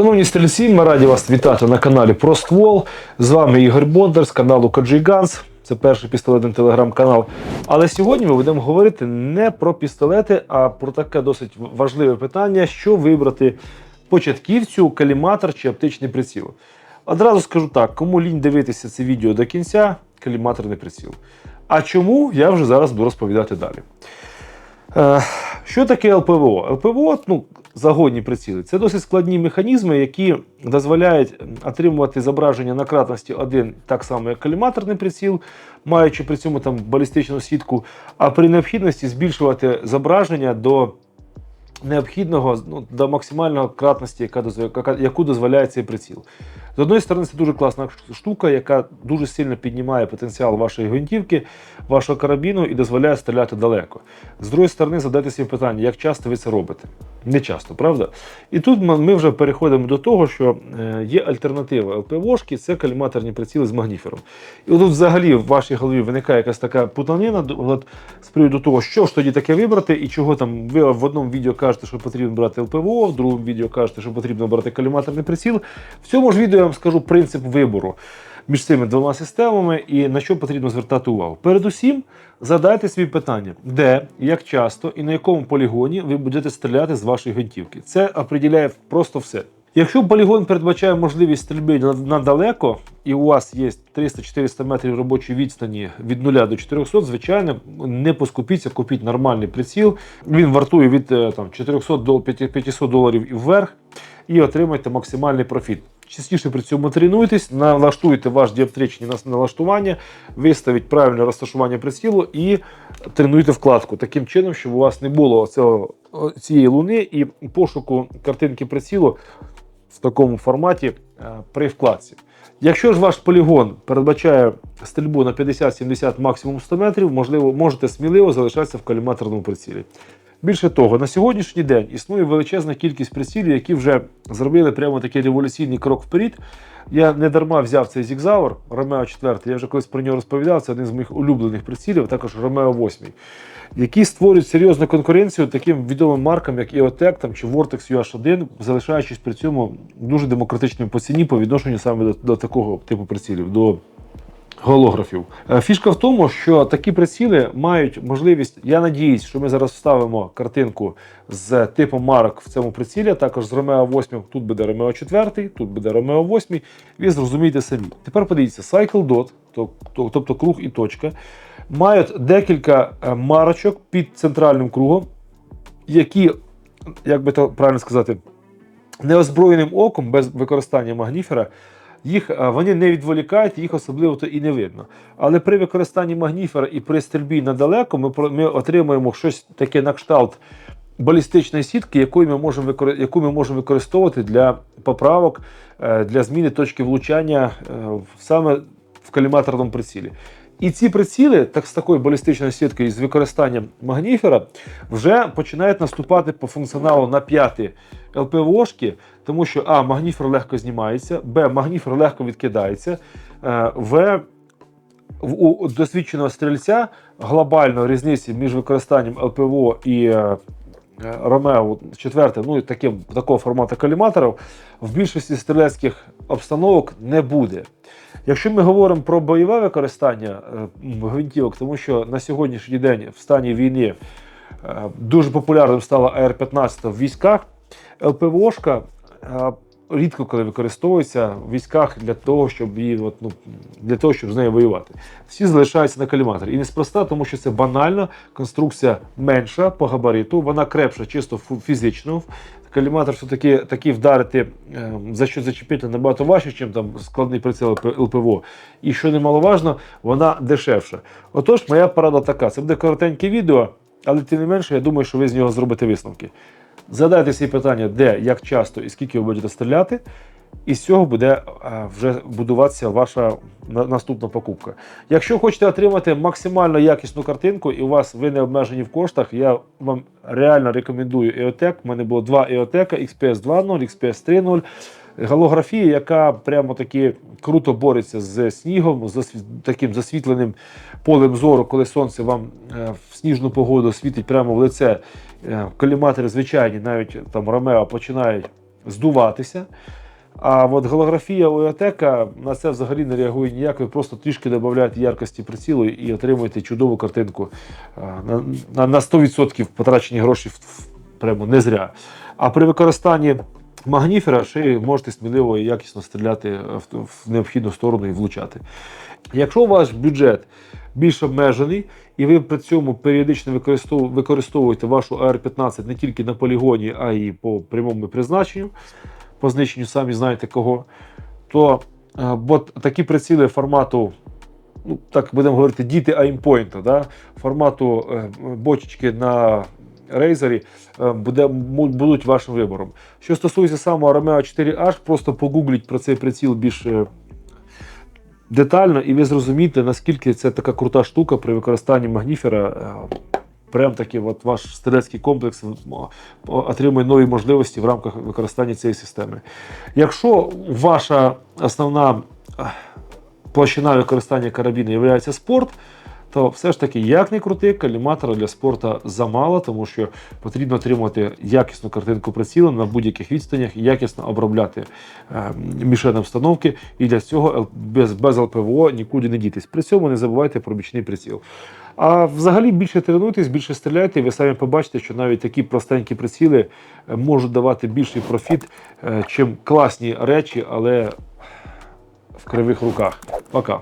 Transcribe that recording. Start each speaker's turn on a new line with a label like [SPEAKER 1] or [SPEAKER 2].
[SPEAKER 1] Шановні стрільці, ми раді вас вітати на каналі Про. З вами Ігор Бондар з каналу Guns. Це перший пістолетний телеграм-канал. Але сьогодні ми будемо говорити не про пістолети, а про таке досить важливе питання, що вибрати початківцю, каліматор чи оптичний приціл. Одразу скажу так: кому лінь дивитися це відео до кінця, каліматорний приціл. А чому я вже зараз буду розповідати далі. Е, Що таке ЛПВО? ЛПВО, ну, загодні приціли, це досить складні механізми, які дозволяють отримувати зображення на кратності один, так само як каліматорний приціл, маючи при цьому там балістичну сітку, а при необхідності збільшувати зображення до необхідного ну, до максимальної кратності, яка- яку дозволяє цей приціл. З одної сторони, це дуже класна штука, яка дуже сильно піднімає потенціал вашої гвинтівки, вашого карабіну і дозволяє стріляти далеко. З другої сторони, задайте собі питання, як часто ви це робите? Не часто, правда? І тут ми вже переходимо до того, що е, є альтернатива ЛПВОшки, це каліматорні приціли з магніфером. І тут взагалі в вашій голові виникає якась така путанина з приводу того, що ж тоді таке вибрати, і чого там ви в одному відео кажете, що потрібно брати ЛПВО, в другому відео кажете, що потрібно брати каліматорний приціл. В цьому ж відео я вам скажу принцип вибору між цими двома системами і на що потрібно звертати увагу. Передусім, задайте собі питання, де, як часто і на якому полігоні ви будете стріляти з вашої гвинтівки. Це определяє просто все. Якщо полігон передбачає можливість стрільби надалеко, і у вас є 300-400 метрів робочої відстані від 0 до 400, звичайно, не поскупіться, купіть нормальний приціл. Він вартує від е, там, 400 до 500 доларів і вверх, і отримайте максимальний профіт. Частіше при цьому тренуйтесь, налаштуйте ваш діаптричні налаштування, виставіть правильне розташування прицілу і тренуйте вкладку таким чином, щоб у вас не було цього, цієї луни і пошуку картинки прицілу в такому форматі е, при вкладці. Якщо ж ваш полігон передбачає стрільбу на 50-70 максимум 100 метрів, можливо, можете сміливо залишатися в каліматорному прицілі. Більше того, на сьогоднішній день існує величезна кількість прицілів, які вже зробили прямо такий революційний крок вперед. Я не дарма взяв цей Зігзаур Ромео 4, я вже колись про нього розповідав, це один з моїх улюблених прицілів, також Ромео 8, які створюють серйозну конкуренцію таким відомим маркам, як EOTech там, чи Vortex UH1, залишаючись при цьому дуже демократичним по ціні по відношенню саме до, до такого типу прицілів. до Голографів. Е, Фішка в тому, що такі приціли мають можливість. Я надіюсь, що ми зараз вставимо картинку з типом марок в цьому прицілі, також з Ромео 8. Тут буде Ромео 4, тут буде Ромео 8. Ви зрозумієте самі. Тепер подивіться, Cycle Dot, то- то- тобто круг і точка, мають декілька е, марочок під центральним кругом, які, як би то правильно сказати, неозброєним оком без використання магніфера. Їх е, вони не відволікають, їх особливо то і не видно. Але при використанні магніфера і при стрільбі надалеко ми, ми отримуємо щось таке на кшталт балістичної сітки, яку ми можемо яку ми можемо використовувати для поправок, е, для зміни точки влучання е, саме в каліматорному прицілі. І ці приціли, так з такою балістичною сіткою і з використанням магніфера, вже починають наступати по функціоналу на п'яти ЛПВОшки, тому що А, магніфер легко знімається, Б, магніфер легко відкидається, е, В, у досвідченого стрільця глобально різниці між використанням ЛПВО і е, Ромео 4, ну і таким, такого формату каліматорів, в більшості стрілецьких обстановок не буде. Якщо ми говоримо про бойове використання е, гвинтівок, тому що на сьогоднішній день в стані війни е, дуже популярним стала АР-15 в військах, ЛПВОшка е, рідко коли використовується в військах для того, щоб її от, ну, для того, щоб з нею воювати. Всі залишаються на каліматорі. І неспроста, тому що це банально, конструкція менша по габариту, вона крепша чисто фізично. Каліматор все-таки таки вдарити, е, за що зачепити набагато важче, ніж там складний приціл ЛП- ЛПВО. І що немаловажно, вона дешевша. Отож, моя порада така: це буде коротеньке відео, але тим не менше, я думаю, що ви з нього зробите висновки. Задайте собі питання, де, як часто і скільки ви будете стріляти. І з цього буде е, вже будуватися ваша наступна покупка. Якщо хочете отримати максимально якісну картинку, і у вас ви не обмежені в коштах, я вам реально рекомендую EOTech. У мене було два EOTech, XPS 2.0, XPS 3.0. Голографія, яка прямо таки круто бореться з снігом, з таким засвітленим полем зору, коли сонце вам е, в сніжну погоду світить прямо в лице. Е, Коліматори звичайні, навіть там Ромео починають здуватися. А от голографія ОЕТЕКа на це взагалі не реагує ніяк. Ви просто трішки додаєте яркості прицілу і отримуєте чудову картинку на, на, на 100% потрачені гроші прямо не зря. А при використанні магніфера ще можете сміливо і якісно стріляти в, необхідну сторону і влучати. Якщо ваш бюджет більш обмежений, і ви при цьому періодично використовуєте вашу AR-15 не тільки на полігоні, а й по прямому призначенню, по знищенню самі знаєте кого, то е, бо такі приціли формату, ну так будемо говорити, діти аймпойнта, да, формату е, бочечки на рейзері е, буде, будуть вашим вибором. Що стосується самого Romeo 4H, просто погугліть про цей приціл більш е, детально, і ви зрозумієте, наскільки це така крута штука при використанні магніфера. е, Прям таки, от ваш стрілецький комплекс отримує нові можливості в рамках використання цієї системи. Якщо ваша основна площина використання карабіну є спорт, то все ж таки, як не крути, каліматора для спорту замало, тому що потрібно отримувати якісну картинку прицілу на будь-яких відстанях, якісно обробляти е, мішені встановки, і для цього без, без ЛПВО нікуди не дітись. При цьому не забувайте про бічний приціл. А взагалі більше тренуйтесь, більше стріляйте, і ви самі побачите, що навіть такі простенькі приціли е, можуть давати більший профіт, е, чим класні речі, але в кривих руках. Пока.